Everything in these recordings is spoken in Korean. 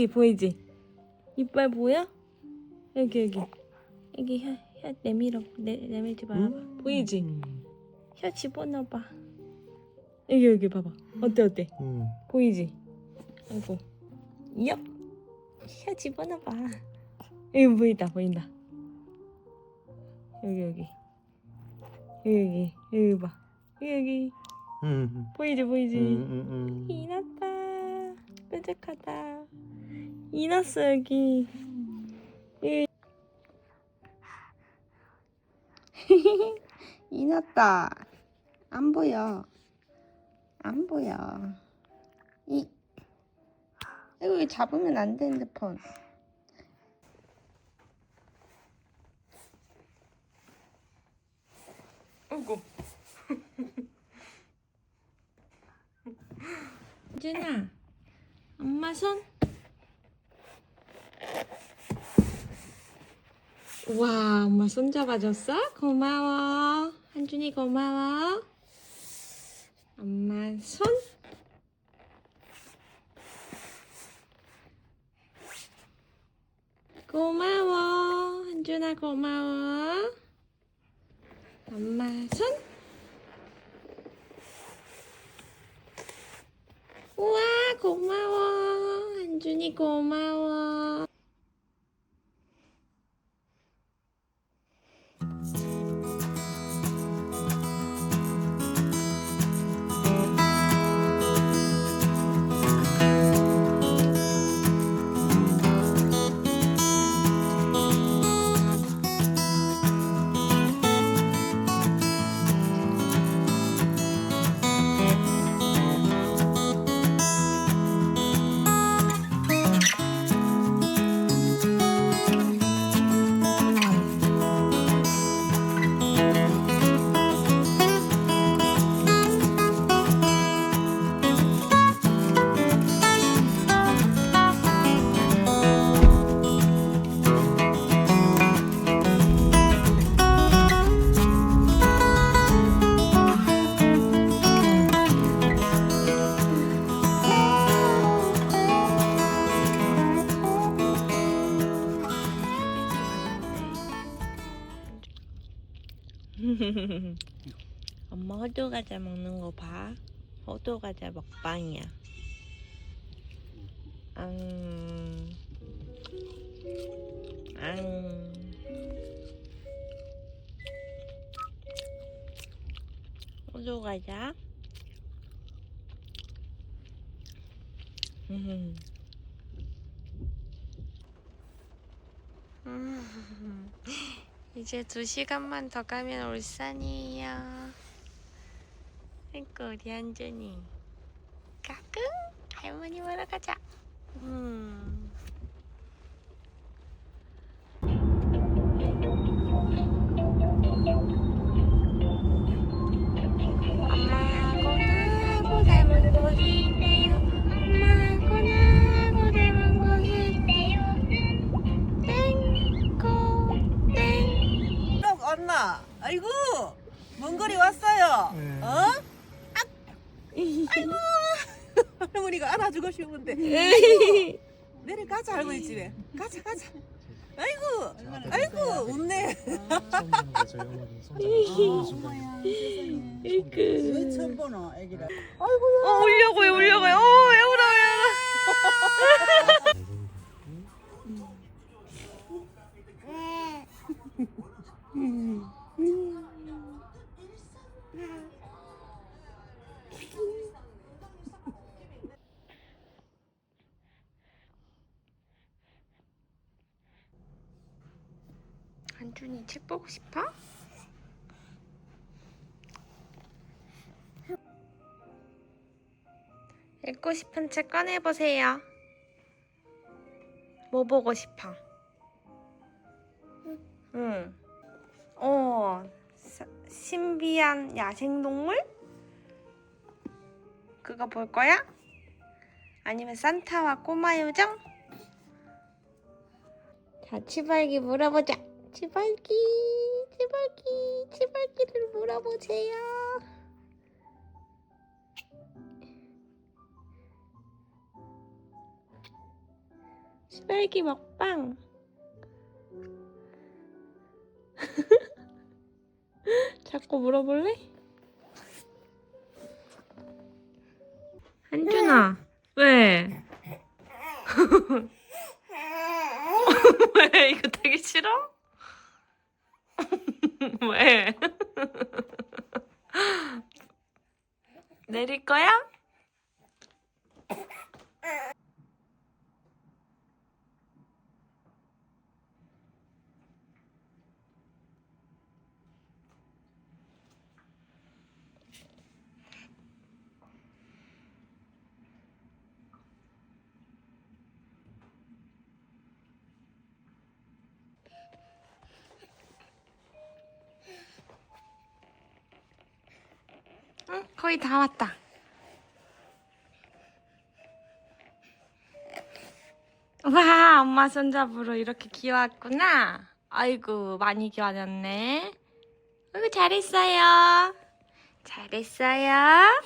여기 보이지? 이빨 보여? 여기 여기 여기 혀, 혀 내밀어 내, 내밀지 말아봐 보이지? 혀 집어넣어봐 여기 여기 봐봐 어때 어때? 응. 보이지? 아이고 얍! 혀 집어넣어봐 여기 보인다 보인다 여기 여기 여기 여기 여기 봐 여기 여기 응. 보이지 보이지? 응. 응. 이났다 뾰족하다 이났어 여기. 이났다. 안 보여. 안 보여. 이. 이거 잡으면 안 돼 핸드폰. 아이고. 준아 엄마 손 와, 엄마 손 잡아줬어? 고마워. 한준이 고마워. 엄마 손. 고마워. 한준아 고마워. 엄마 손. 우와, 고마워. 한준이 고마워. 호두 과자 먹는 거 봐. 호두 과자 먹방이야. 음. 음. 호두 과자. 음. 음. 이제 두 시간만 더 가면 울산이에요. 아이고 한준이. 까꿍 할머니 보러 가자. 음. 주고 싶은데. 내려가자 할머니 집에. 가자 가자. 아이고 아이고 웃네. 이그. 처음 보노 애기를 어 울려고요 울려고요. 어 애우라 애우라. 한 싶어? 읽고 싶은 책 꺼내보세요. 뭐 보고 싶어? 응. 어, 사- 신비한 야생동물? 그거 볼 거야? 아니면 산타와 꼬마 요정? 자, 치발기 물어보자. 치발기, 치발기, 치발기를 물어보세요. 시발기 먹방. 자꾸 물어볼래? 한준아, 왜? 왜? 이거 되게 싫어? 왜? 내릴 거야? 응, 거의 다 왔다. 와, 엄마 손잡으로 이렇게 귀여웠구나. 아이고, 많이 귀여웠네. 아이고, 잘했어요. 잘했어요.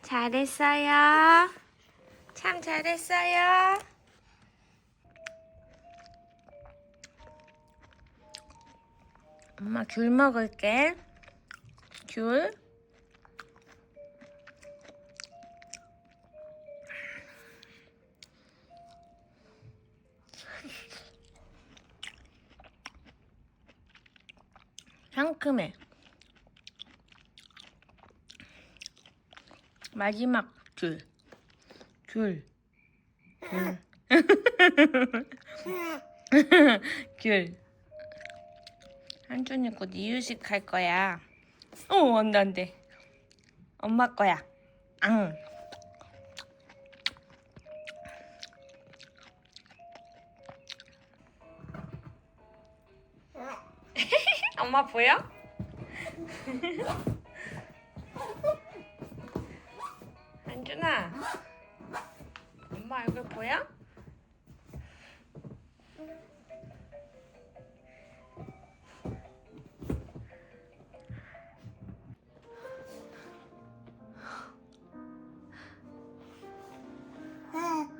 잘했어요. 참 잘했어요. 엄마 귤 먹을게. 귤. 상큼해. 마지막 귤. 귤. 귤. 귤. 한준이 곧 이유식 할 거야. 어, 안 돼, 안 돼. 엄마 거야. 앙. 엄마 보여? 한준아 엄마 얼굴 보여?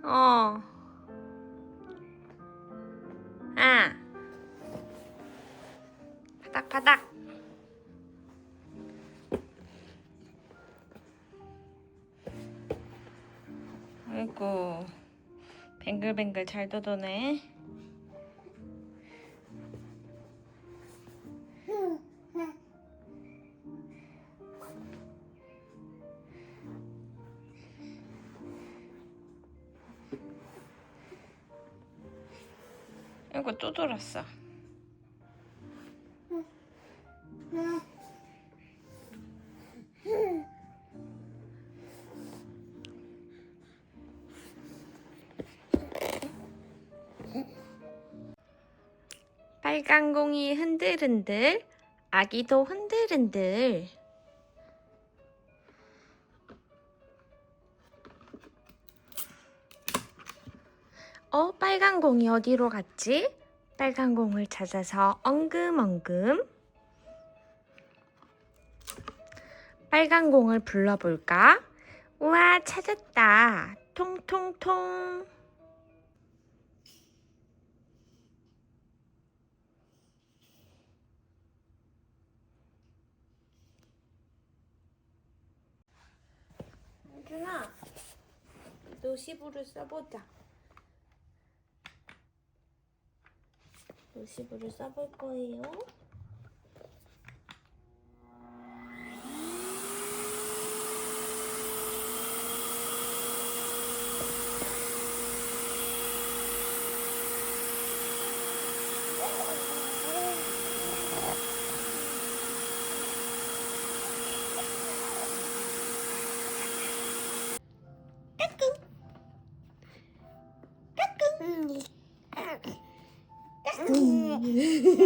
어. 바닥바닥. 아이고 뱅글뱅글 잘 뜯어내. 이거 또 돌았어. 빨간 공이 흔들흔들, 아기도 흔들흔들. 어, 빨간 공이 어디로 갔지? 빨간 공을 찾아서 엉금엉금. 빨간 공을 불러볼까? 우와, 찾았다. 통통통. 준아, 노시부를 써보자. 노시부를 써볼 거예요.